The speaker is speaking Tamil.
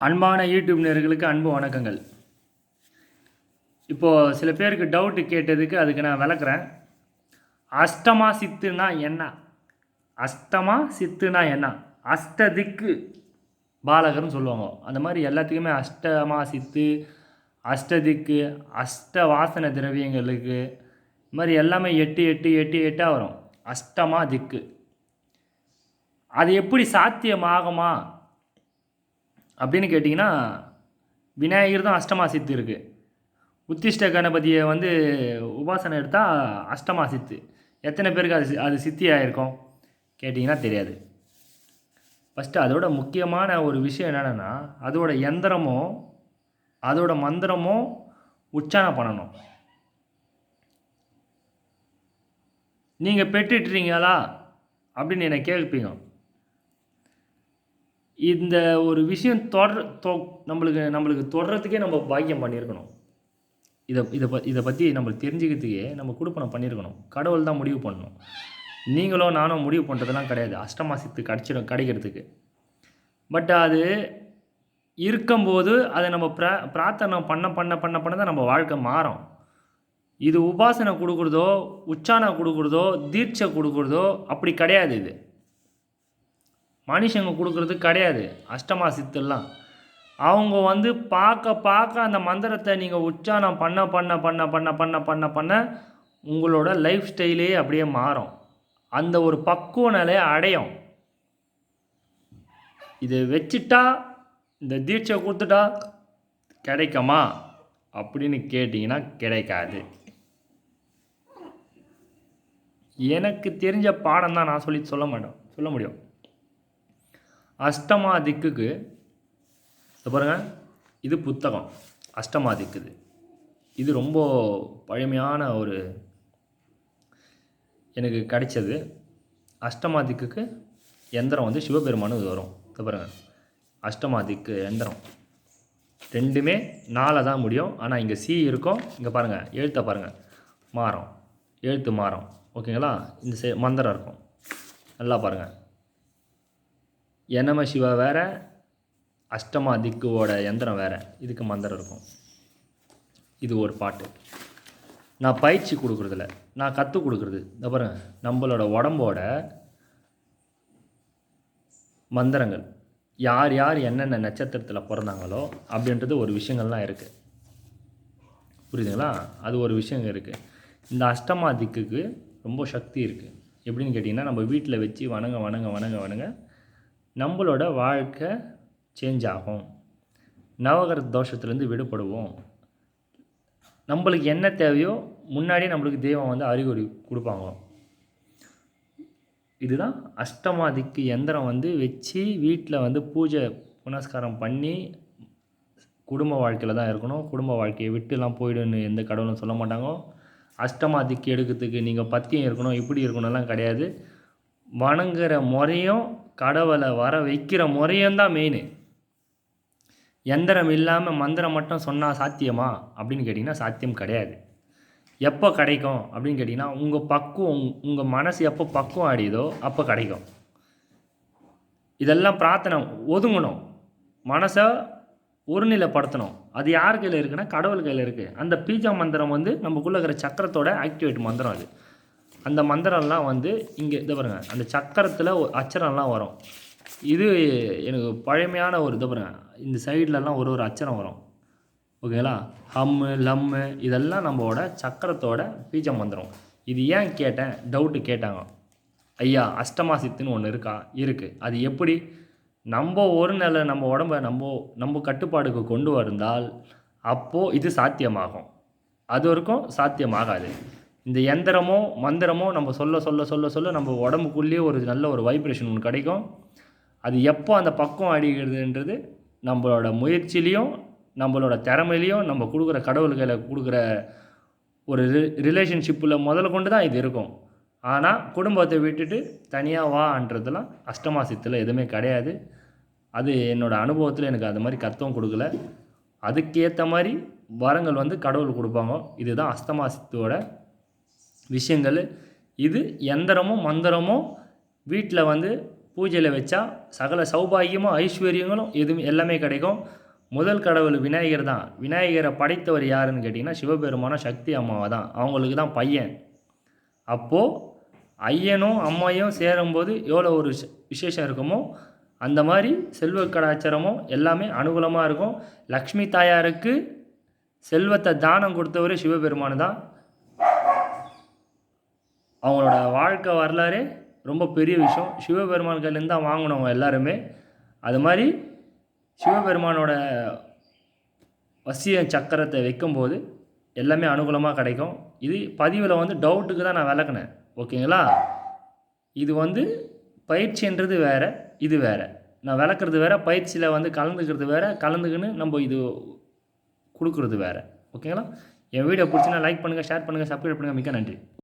அன்பான யூடியூப் நேர்களுக்கு அன்பு வணக்கங்கள். இப்போது சில பேருக்கு டவுட்டு கேட்டதுக்கு அதுக்கு நான் விளக்குறேன். அஷ்டமா சித்துனா என்ன? அஷ்டமா சித்துனா என்ன? அஷ்ட திக்கு பாலகர்னு சொல்லுவாங்க. அந்த மாதிரி எல்லாத்துக்குமே அஷ்டமா சித்து அஷ்டதிக்கு அஷ்ட வாசன திரவியங்களுக்கு இது மாதிரி எல்லாமே எட்டு எட்டு எட்டு எட்டாக வரும். அஷ்டமா திக்கு. அது எப்படி சாத்தியமாகுமா? அப்படின்னு கேட்டிங்கன்னா விநாயகர் தான் அஷ்டமா சித்து இருக்குது உத்திஷ்ட கணபதியை வந்து உபாசனை எடுத்தால் அஷ்டமா சித்து எத்தனை பேருக்கு அது சி- அது சித்தி ஆகிருக்கும் கேட்டிங்கன்னா தெரியாது. ஃபஸ்ட்டு அதோட முக்கியமான ஒரு விஷயம் என்னென்னா அதோட எந்திரமோ அதோட மந்திரமோ உச்சாரணம் பண்ணணும். நீங்கள் பெற்றுட்டுறீங்களா அப்படின்னு என்னை கேட்பீங்க. இந்த ஒரு விஷயம் தொடர் தொ நம்மளுக்கு நம்மளுக்கு தொடர்றதுக்கே நம்ம பாக்கியம் பண்ணியிருக்கணும். இதை இதை ப இதை பற்றி நம்மளுக்கு தெரிஞ்சுக்கிறதுக்கே நம்ம கொடுப்பனம் பண்ணியிருக்கணும். கடவுள் தான் முடிவு பண்ணணும். நீங்களும் நானும் முடிவு பண்ணுறதெல்லாம் கிடையாது. அஷ்டமாசித்து கிடச்சிடும் கிடைக்கிறதுக்கு. பட் அது இருக்கும்போது அதை நம்ம ப்ரா பிரார்த்தனை பண்ண பண்ண பண்ண பண்ண தான் நம்ம வாழ்க்கை மாறும். இது உபாசனை கொடுக்குறதோ உச்சானம் கொடுக்குறதோ தீட்சை கொடுக்குறதோ அப்படி கிடையாது இது. மனுஷங்க கொடுக்குறது கிடையாது. அஷ்டமா சித்தெல்லாம் அவங்க வந்து பார்க்க பார்க்க அந்த மந்திரத்தை நீங்கள் உச்சாரணம் பண்ண பண்ண பண்ண பண்ண பண்ண பண்ண பண்ண உங்களோட லைஃப் ஸ்டைலே அப்படியே மாறும். அந்த ஒரு பக்குவ நிலையை அடையும். இதை வச்சுட்டா இந்த தீட்சை கொடுத்துட்டா கிடைக்குமா? அப்படின்னு கேட்டிங்கன்னா கிடைக்காது. எனக்கு தெரிஞ்ச பாடம் தான் நான் சொல்லி சொல்ல மாட்டேன் சொல்ல முடியும். அஷ்டமா திக்குக்கு இதை பாருங்க இது புத்தகம். அஷ்டமா திக்குது இது ரொம்ப பழமையான ஒரு எனக்கு கிடைச்சது. அஷ்டமா திக்குக்கு எந்திரம் வந்து சிவபெருமானு இது வரும். இதை பாருங்க. அஷ்டமா திக்கு எந்திரம். ரெண்டுமே நாளை தான் முடியும். ஆனால் இங்கே சி இருக்கும். இங்கே பாருங்கள் எழுத்தை பாருங்கள் மாறும். எழுத்து மாறும். ஓகேங்களா? இந்த சே மந்திரம் இருக்கும். நல்லா பாருங்கள் எனம சிவா வேறு அஷ்டமா திக்குவோட எந்திரம் வேறு. இதுக்கு மந்திரம் இருக்கும். இது ஒரு பாட்டு. நான் பயிற்சி கொடுக்குறதில்ல. நான் கற்றுக் கொடுக்குறது. இந்த பாருங்க நம்மளோட உடம்போட மந்திரங்கள். யார் யார் என்னென்ன நட்சத்திரத்தில் பிறந்தாங்களோ அப்படின்றது ஒரு விஷயங்கள்லாம் இருக்குது புரியுதுங்களா? அது ஒரு விஷயம் இருக்குது இந்த அஷ்டமா திக்குக்கு ரொம்ப சக்தி இருக்குது எப்படின்னு கேட்டிங்கன்னா நம்ம வீட்டில் வச்சு வணங்க வணங்க வணங்க வணங்க நம்மளோட வாழ்க்கை சேஞ்ச் ஆகும். நவகர தோஷத்துலேருந்து விடுபடுவோம். நம்மளுக்கு என்ன தேவையோ முன்னாடியே நம்மளுக்கு தெய்வம் வந்து அறிகுறி கொடுப்பாங்க. இதுதான் அஷ்டமாதிக்கு எந்திரம் வந்து வச்சு வீட்டில் வந்து பூஜை புனஸ்காரம் பண்ணி குடும்ப வாழ்க்கையில் தான் இருக்கணும். குடும்ப வாழ்க்கையை விட்டுலாம் போயிடுன்னு எந்த கடவுளும் சொல்ல மாட்டாங்க. அஷ்டமாதிக்கு எடுக்கிறதுக்கு நீங்கள் பத்தியம் இருக்கணும் இப்படி இருக்கணும்லாம் கிடையாது. வணங்குற முறையும் கடவுளை வர வைக்கிற முறையந்தான் மெயின் எந்திரம் இல்லாமல் மந்திரம் மட்டும் சொன்னால் சாத்தியமா? அப்படின்னு கேட்டிங்கன்னா சாத்தியம் கிடையாது. எப்போ கிடைக்கும்? அப்படின்னு கேட்டிங்கன்னா உங்கள் பக்குவம் உங்கள் மனசு எப்போ பக்குவம் அடையுதோ அப்போ கிடைக்கும். இதெல்லாம் பிரார்த்தனை ஒதுங்கணும். மனசை ஒருநிலைப்படுத்தணும். அது யார் கையில் இருக்குன்னா கடவுள் கையில் இருக்குது அந்த பீஜா மந்திரம் வந்து நமக்குள்ளே இருக்கிற சக்கரத்தோட ஆக்டிவேட் மந்திரம் அது. அந்த மந்திரம்லாம் வந்து இங்கே இதை பாருங்கள் அந்த சக்கரத்தில் அச்சரம்லாம் வரும். இது எனக்கு பழமையான ஒரு இதை பாருங்கள் இந்த சைட்லலாம் ஒரு ஒரு அச்சரம் வரும். ஓகேங்களா? ஹம்மு லம்மு இதெல்லாம் நம்மளோட சக்கரத்தோட பீஜ மந்திரம். இது ஏன் கேட்டேன்? டவுட்டு கேட்டாங்க. ஐயா அஷ்டமா சித்துன்னு ஒன்று இருக்கா. இருக்குது அது எப்படி? நம்ம ஒரு நிலை நம்ம உடம்ப நம்ம நம்ம கட்டுப்பாடுக்கு கொண்டு வந்தால் அப்போது இது சாத்தியமாகும். அது வரைக்கும் சாத்தியமாகாது. இந்த எந்திரமோ மந்திரமோ நம்ம சொல்ல சொல்ல சொல்ல சொல்ல நம்ம உடம்புக்குள்ளேயே ஒரு நல்ல ஒரு வைப்ரேஷன் ஒன்று கிடைக்கும். அது எப்போ அந்த பக்கம் அடிக்கிறதுன்றது நம்மளோட முயற்சிலையும் நம்மளோட திறமையிலையும் நம்ம கொடுக்குற கடவுள்களை கொடுக்குற ஒரு ரிலேஷன்ஷிப்பில் முதல்ல கொண்டு தான் இது இருக்கும். ஆனால் குடும்பத்தை விட்டுட்டு தனியாக வான்றதுலாம் அஷ்டமாசித்தில் எதுவுமே கிடையாது. அது என்னோடய அனுபவத்தில் எனக்கு அது மாதிரி கத்தவும் கொடுக்கல. அதுக்கேற்ற மாதிரி வரங்கள் வந்து கடவுள் கொடுப்பாங்க. இதுதான் அஷ்டமாசித்தோட விஷயங்கள். இது எந்திரமும் மந்திரமும் வீட்டில் வந்து பூஜையில் வச்சா சகல சௌபாகியமும் ஐஸ்வர்யங்களும் எதுவும் எல்லாமே கிடைக்கும். முதல் கடவுள் விநாயகர் தான். விநாயகரை படைத்தவர் யாருன்னு கேட்டிங்கன்னா சிவபெருமான சக்தி அம்மாவை தான். அவங்களுக்கு தான் பையன். அப்போது ஐயனும் அம்மையும் சேரும்போது எவ்வளோ ஒரு விசேஷம் இருக்குமோ அந்த மாதிரி செல்வ கலாச்சாரமும் எல்லாமே அனுகூலமாக இருக்கும். லக்ஷ்மி தாயாருக்கு செல்வத்தை தானம் கொடுத்தவரே சிவபெருமான் தான். அவங்களோட வாழ்க்கை வரலாறே ரொம்ப பெரிய விஷயம். சிவபெருமான் கையிலேருந்து தான் வாங்கினவங்க எல்லாருமே. அது மாதிரி சிவபெருமானோட வசிய சக்கரத்தை வைக்கும்போது எல்லாமே அனுகூலமாக கிடைக்கும். இது பதிவில் வந்து டவுட்டுக்கு தான் நான் விளக்குனேன். ஓகேங்களா? இது வந்து பயிற்சின்றது வேறு இது வேறு. நான் விளக்குறது வேறு பயிற்சியில் வந்து கலந்துக்கிறது வேறு கலந்துக்கின்னு நம்ம இது கொடுக்குறது வேறு. ஓகேங்களா? என் வீடியோ பிடிச்சினா லைக் பண்ணுங்கள் ஷேர் பண்ணுங்கள் சப்ஸ்கிரைப் பண்ணுங்கள் மிக்க நன்றி.